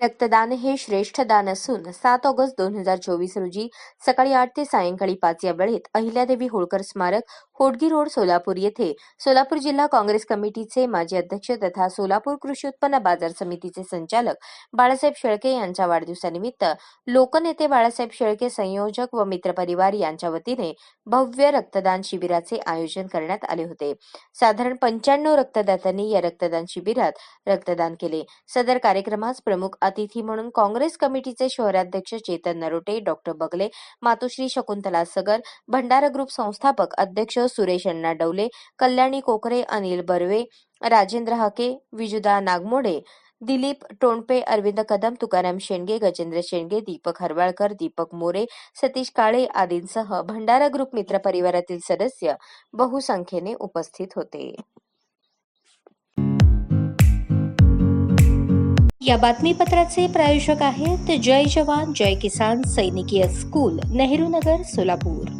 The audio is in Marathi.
रक्तदान हे श्रेष्ठ दान असून सात ऑगस्ट दोन हजार चोवीस रोजी सकाळी आठ ते सायंकाळी पाच या वेळेत अहिल्यादेवी होळकर स्मारक होडगी रोड सोलापूर येथे सोलापूर जिल्हा काँग्रेस कमिटीचे माजी अध्यक्ष तथा सोलापूर कृषी उत्पन्न बाजार समितीचे संचालक बाळासाहेब शेळके यांच्या वाढदिवसानिमित्त लोकनेते बाळासाहेब शेळके संयोजक व मित्रपरिवार यांच्या वतीने भव्य रक्तदान शिबिराचे आयोजन करण्यात आले होते. साधारण पंच्याण्णव रक्तदात्यांनी या रक्तदान शिबिरात रक्तदान केले. सदर कार्यक्रमास प्रमुख अतिथी म्हणून काँग्रेस कमिटीचे शहराध्यक्ष चेतन नरोटे डॉक्टर बगले मातोश्री शकुंतला सगर भंडारा ग्रुप संस्थापक अध्यक्ष सुरेश अण्णा डवले कल्याणी कोकरे अनिल बर्वे राजेंद्र हाके विजुदा नागमोडे दिलीप टोणपे अरविंद कदम तुकाराम शेंडगे गजेंद्र शेंडगे दीपक हरवाळकर दीपक मोरे सतीश काळे आदींसह भंडारा ग्रुप मित्र परिवारातील सदस्य बहुसंख्येने उपस्थित होते. या बातमीपत्राचे प्रायोजक आहेत जय जवान जय किसान सैनिकीय स्कूल नेहरू नगर सोलापूर.